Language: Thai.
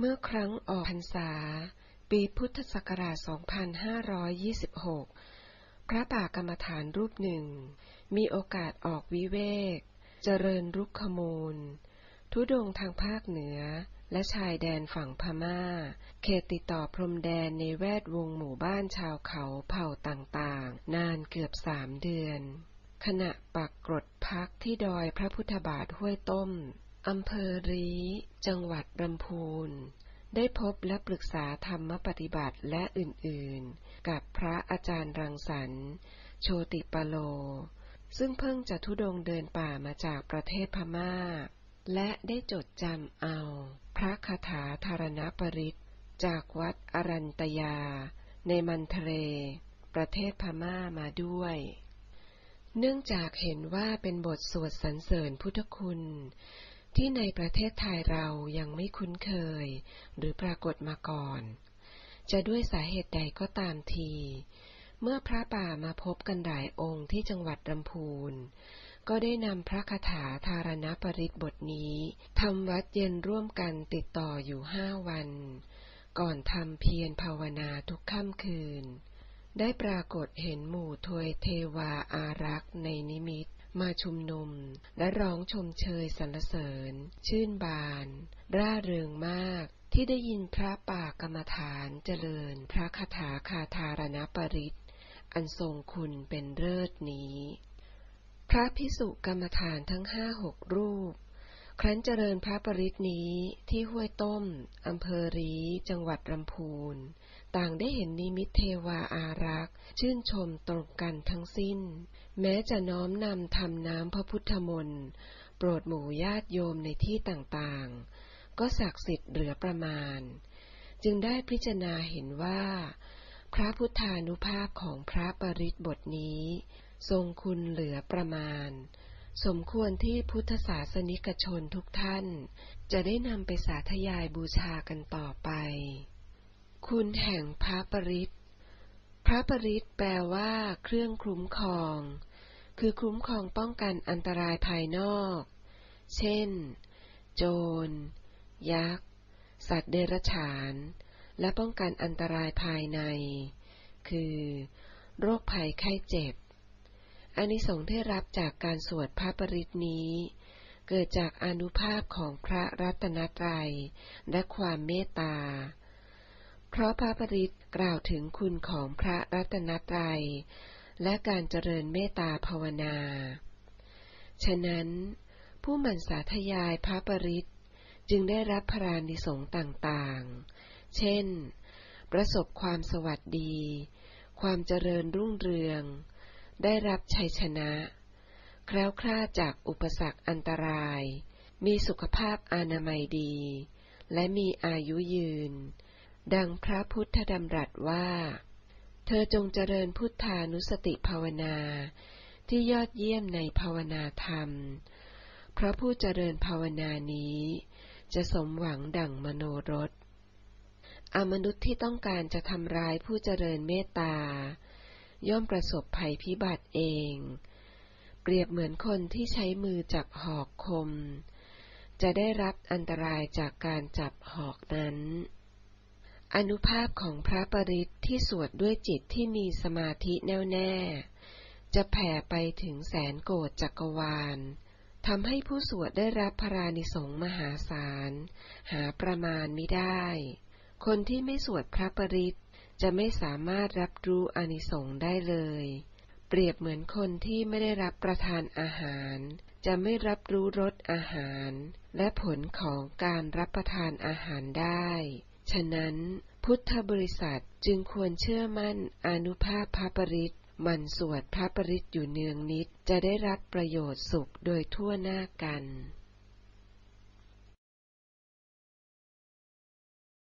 เมื่อครั้งออกพรรษา ปีพุทธศักราช 2526 พระป่ากรรมฐานรูปหนึ่ง มีโอกาสออกวิเวก เจริญรุกขมูล ทุดงทางภาคเหนือและชายแดนฝั่งพม่า เขตติดต่อพรมแดนในแวดวงหมู่บ้านชาวเขาเผ่าต่างๆ นานเกือบสามเดือน ขณะปักกรดพักที่ดอยพระพุทธบาทห้วยต้ม อำเภอรีจังหวัดลำพูน ได้พบและปรึกษาธรรมปฏิบัติและอื่นๆ กับพระอาจารย์รังสรรค์โชติปโล ซึ่งเพิ่งจะทุดงเดินป่ามาจากประเทศพม่า และได้จดจำเอา พระคาถาธารณปริตจากวัดอรันตยา ในมันทเลประเทศพม่ามาด้วย เนื่องจากเห็นว่าเป็นบทสวดสรรเสริญพุทธคุณ ที่ในประเทศไทยเรายังไม่คุ้นเคย หรือปรากฏมาก่อน จะด้วยสาเหตุใดก็ตามที เมื่อพระป่ามาพบกันหลายองค์ที่จังหวัดลำพูน ก็ได้นำพระคาถาธารณปริตบทนี้ทำวัดเย็นร่วมกันติดต่ออยู่ห้าวัน ก่อนทำเพียรภาวนาทุกค่ำคืน ได้ปรากฏเห็นหมู่ทวยเทวาอารักษ์ในนิมิต มาชุมนุม และร้องชมเชยสรรเสริญ ชื่นบาน ร่าเริงมากที่ได้ยินพระป่ากรรมฐานเจริญพระคาถาคาธารณปริตอันทรงคุณเป็นเลิศนี้ พระพิสุกรรมฐานทั้งห้าหกรูป ครั้นเจริญพระปริตนี้ที่ห้วยต้มอำเภอรี จังหวัดลำพูน ต่างได้เห็นนิมิตเทวาอารักษ์ ชื่นชมตรงกันทั้งสิ้น แม้จะน้อมนำทำน้ำพระพุทธมนต์โปรดหมู่ญาติโยมในที่ต่างๆ ก็ศักดิ์สิทธิ์เหลือประมาณ จึงได้พิจารณาเห็นว่า พระพุทธานุภาพของพระปริตบทนี้ ทรงคุณเหลือประมาณ สมควรที่พุทธศาสนิกชนทุกท่าน จะได้นำไปสาธยายบูชากันต่อไป คุณแห่งพระปริตพระปริตแปลว่าเครื่องคุ้มครอง คือคุ้มครองป้องกันอันตรายภายนอก เช่น โจร ยักษ์ สัตว์เดรัจฉาน และป้องกันอันตรายภายใน คือ โรคภัยไข้เจ็บ อานิสงส์ที่รับจากการสวดพระปริตนี้ เกิดจากอนุภาพของพระรัตนตรัยและความเมตตา เพราะพระปริตกล่าวถึงคุณของพระรัตนตรัย และการเจริญเมตตาภาวนา ฉะนั้น ผู้หมั่นสาธยายพระปริตจึงได้รับพรานิสงส์ต่างๆ เช่น ประสบความสวัสดี ความเจริญรุ่งเรือง ได้รับชัยชนะ แคล้วคลาดจากอุปสรรคอันตราย มีสุขภาพอนามัยดี และมีอายุยืน ดังพระพุทธดำรัสว่า เธอจงเจริญพุทธานุสติภาวนาที่ยอดเยี่ยมในภาวนาธรรม เพราะผู้เจริญภาวนานี้ จะสมหวังดั่งมโนรสอมนุษย์ที่ต้องการจะทำร้ายผู้เจริญเมตตา ย่อมประสบภัยพิบัติเอง เปรียบเหมือนคนที่ใช้มือจับหอกคม จะได้รับอันตรายจากการจับหอกนั้น อนุภาพของพระปริตที่สวดด้วยจิตที่มีสมาธิแน่วแน่ จะแผ่ไปถึงแสนโกดจักรวาลทำให้ผู้สวดได้รับพรานิสงมหาศาล หาประมาณไม่ได้ คนที่ไม่สวดพระปริตจะไม่สามารถรับ รู้อนิสงส์ได้เลย เปรียบเหมือนคนที่ไม่ได้รับประทานอาหาร จะไม่รับรู้รสอาหาร และผลของการรับประทานอาหารได้ ฉะนั้นพุทธบริษัทจึงควรเชื่อมั่นอนุภาพพระปริตมันสวดพระปริตอยู่เนืองนิดจะได้รับประโยชน์สุขโดยทั่วหน้ากัน